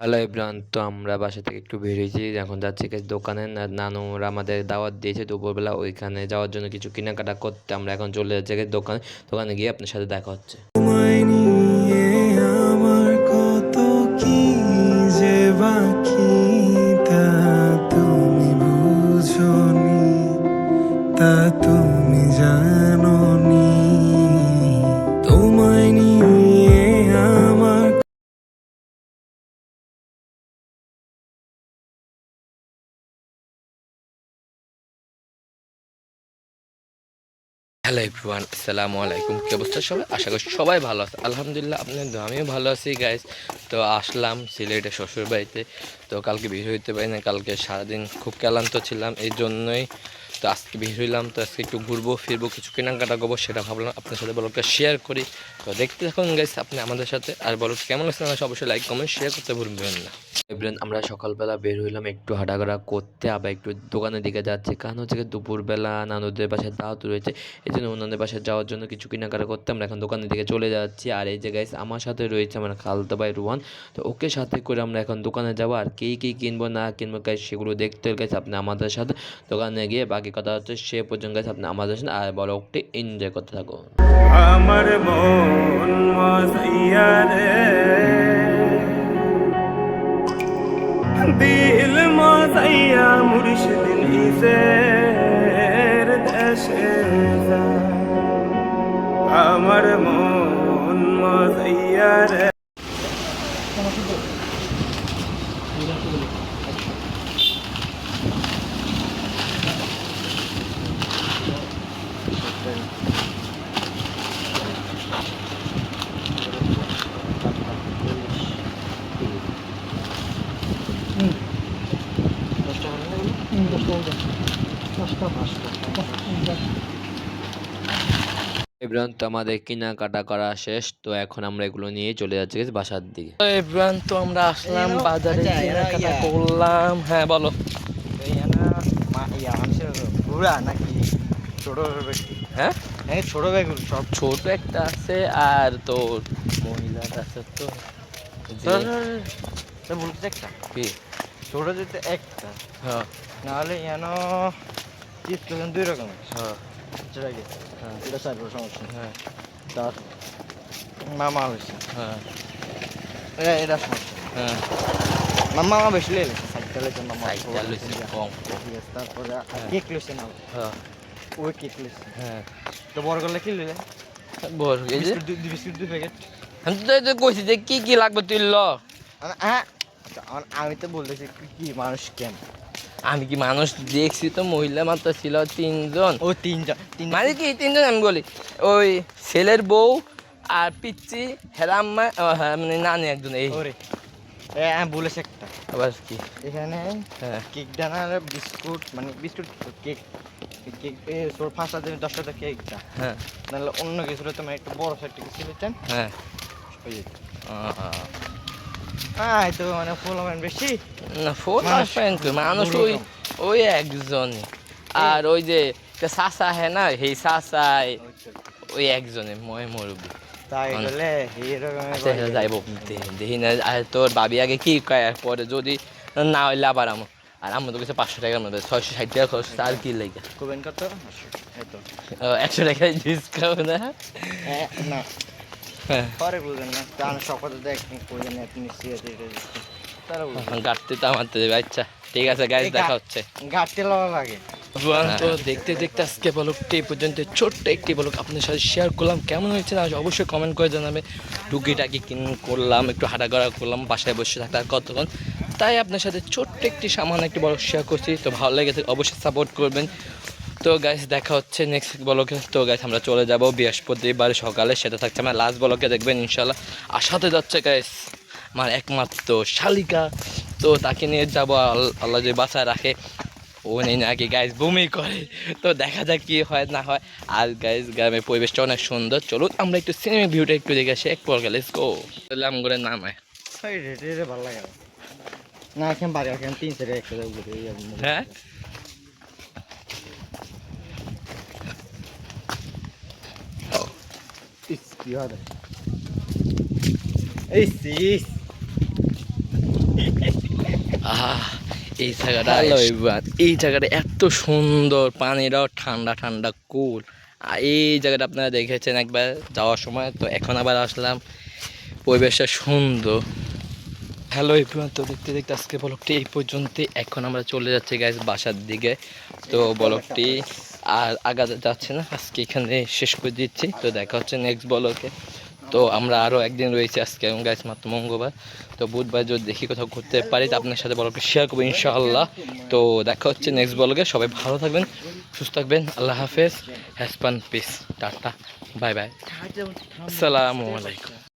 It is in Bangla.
হ্যালো ইব্রান তো আমরা বাসা থেকে একটু বেরিয়েছি, এখন যাচ্ছি দোকানে। নানুরা আমাদের দাওয়াত দিয়েছে দুপুরবেলা, ওইখানে যাওয়ার জন্য কিছু কেনাকাটা করতে। আমরা এখন চলে যাচ্ছি দোকানে। দোকানে গিয়ে আপনার সাথে দেখা হচ্ছে। তুমি বুঝনি হ্যালো এভরিওয়ান, আসসালামু আলাইকুম। কী অবস্থা সবাই? আশা করি সবাই ভালো আছে। আলহামদুলিল্লাহ আপনার আমিও ভালো আছি গাইজ তো আসলাম সিলেটে শ্বশুর বাড়িতে তো কালকে বের হইতে পারি না কালকে সারাদিন খুব ক্লান্ত ছিলাম, এই জন্যই তো আজকে বের হইলাম তো আজকে একটু ঘুরবো, ফিরবো, কিছু কেনাকাটা করব, সেটা ভাবলাম আপনার সাথে ব্লগটা শেয়ার করি। তো দেখতে থাকুন গাইস আপনি আমাদের সাথে। আর বলো কেমন লাগছে? আমার অবশ্যই লাইক কমেন্ট শেয়ার করতে ভুলবেন না। এবার আমরা সকালবেলা বের হইলাম একটু হাঁটাঘোরা করতে, আবার একটু দোকানের দিকে যাচ্ছি। কারণ হচ্ছে দুপুরবেলা নানুদের বাসায় দাওয়াত রয়েছে, এই জন্য অন্যদের বাসায় যাওয়ার জন্য কিছু কেনাকাটা করতে আমরা এখন দোকানের দিকে চলে যাচ্ছি। আর এই যে গাইস আমার সাথে রয়েছে আমার খালতো ভাই রুহান। তো ওকে সাথে করে আমরা এখন দোকানে যাব, আর কী কী কিনবো, না কিনবো গাইস সেগুলো দেখতে গেছে আপনি আমাদের সাথে দোকানে গিয়ে বাকি কথা হচ্ছে সে পর্যন্ত আপনি আমাদের সাথে আর বড় একটি এনজয় করতে থাকুন আমার মন মাসাইয়া রে। দিল মাসাইয়া মুর্শিদ নিজের এব্রান তো আমাদের কেনাকাটা করা শেষ তো এখন আমরা এগুলো নিয়ে চলে যাচ্ছি বাসার দিকে। তো আমরা আসলাম বাজারে কেনাকাটা করলাম। হ্যাঁ বলো। ছোট ব্যক্তি হ্যাঁ? ছোট ব্যাগ সব। ছোট একটা আছে আর তোর মহিলার আছে তো। বলতে একটা? কি? ছোট যেতে একটা হ্যাঁ। নাহলে যেন কেছেন দুই রকমের। হ্যাঁ। সেটা কি? হ্যাঁ। এটা বড় সমস্যা। হ্যাঁ। তার মামা হয়েছে। হ্যাঁ। এটা এটা সমস্যা। হ্যাঁ। মামা মামা বেশি মামা। কম। ঠিক আছে তারপরে হ্যাঁ। কেক লইছে না হ্যাঁ। ওই কেক লইছে। হ্যাঁ। তো বড় করলে কি লইলে? বল এই যে? বিস্কুট দুই দুই বিস্কুট দুই প্যাকেট। আমি তো কইছি যে কি কি লাগবে তুই ল। হ্যাঁ আমি তো বলতেছি কি- কি মানুষ কেন? আমি কি মানুষ? দেখছি তো মহিলা মাত্র ছিল তিনজন। ও তিনজন। তিন মানে কি তিনজন? আমি বলি ওই ছেলের বউ আর পিচ্ছি হেরাম্মা হ্যাঁ, মানে নানি একজন এই। এ আমি একটা। আবার কি? এখানে হ্যাঁ। কেক ডানার বিস্কুট মানে বিস্কুট কেক কেক পাঁচটা দিন দশটা কেকটা হ্যাঁ। নাহলে অন্য কিছু তোমার একটু বড় সাইড কিছু হ্যাঁ। ওই আয় তো মানে ফুল আমার বেশি না ফোন মানুষ ওই ওই একজনই আর ওই যে সাসা হ্যাঁ না সেই সাসাই ওই একজনে ময় মরবি তাই মানুষ। বলে এরকম যাইব দেখি না আর তোর বাবি আগে কি কয় পরে যদি না হইলে আবার আমো আর আমার তো কাছে পাঁচশো টাকার মধ্যে ছয়শো ষাট টাকা খরচ আর কি লাগে কত একশো টাকা ডিসকাউন্ট না পরে বুঝবেন না তার সব কথা দেখ তো আমার দেবে আচ্ছা ঠিক আছে গাইজ এই দেখা হচ্ছে। ঘাটতে লওয়া লাগে। তো দেখতে দেখতে আজকে এই পর্যন্ত ছোট্ট একটি বলক আপনার সাথে শেয়ার করলাম। কেমন হয়েছে না অবশ্যই কমেন্ট করে জানাবে। টুকিটাকি কিন করলাম একটু হাঁটাগড়া করলাম বাসায় বসে থাকতে আর কতক্ষণ। তাই আপনার সাথে ছোট্ট একটি সামান্য একটি বড় শেয়ার করছি। তো ভালো লেগে থাকে অবশ্যই সাপোর্ট করবেন। তো গাইস দেখা হচ্ছে নেক্সট বলকে তো গাইস আমরা চলে যাব বৃহস্পতিবার সকালে সেটা থাকছে আমার লাস্ট বলকে দেখবেন ইনশাল্লাহ আর সাথে যাচ্ছে গাইস আমার একমাত্র শালিকা। তো তাকে নিয়ে যাব আল্লাহ যে বাসায় রাখে ও নেই নাকি গাইস বমি করে। তো দেখা যাক কি হয় না হয়। আর গাইস গ্রামের পরিবেশটা অনেক সুন্দর। চলুন আমরা একটু সিনেমা ভিউটা একটু দেখে আসি। এক পর গেলে গো তাহলে আমগুলো নামায় ভালো লাগে না। এখন বাড়ি এখন তিন চারে একশো দেবো হ্যাঁ কি হবে এই জায়গাটা হ্যালো এই জায়গাটা এত সুন্দর পানিটাও ঠান্ডা ঠান্ডা কুল। আর এই জায়গাটা আপনারা দেখেছেন একবার যাওয়ার সময় তো এখন আবার আসলাম। পরিবেশটা সুন্দর। হ্যালো এভরিওয়ান তো দেখতে দেখতে আজকে ব্লগটি এই পর্যন্তই। এখন আমরা চলে যাচ্ছি গাইজ বাসার দিকে। তো ব্লগটি আর আগাতে যাচ্ছে না। আজকে এখানে শেষ করে দিচ্ছি। তো দেখা হচ্ছে নেক্সট ব্লগে তো আমরা আরও একদিন রয়েছি আজকে। গাইজ মাত্র মঙ্গলবার। তো বুধবার যদি দেখি কোথাও ঘুরতে পারি তো আপনার সাথে বলকে শেয়ার করব ইনশাআল্লাহ। তো দেখা হচ্ছে নেক্সট বলকে সবাই ভালো থাকবেন সুস্থ থাকবেন। আল্লাহ হাফেজ। হ্যাসপান পিস টাটা। বাই বাই আসসালামু আলাইকুম।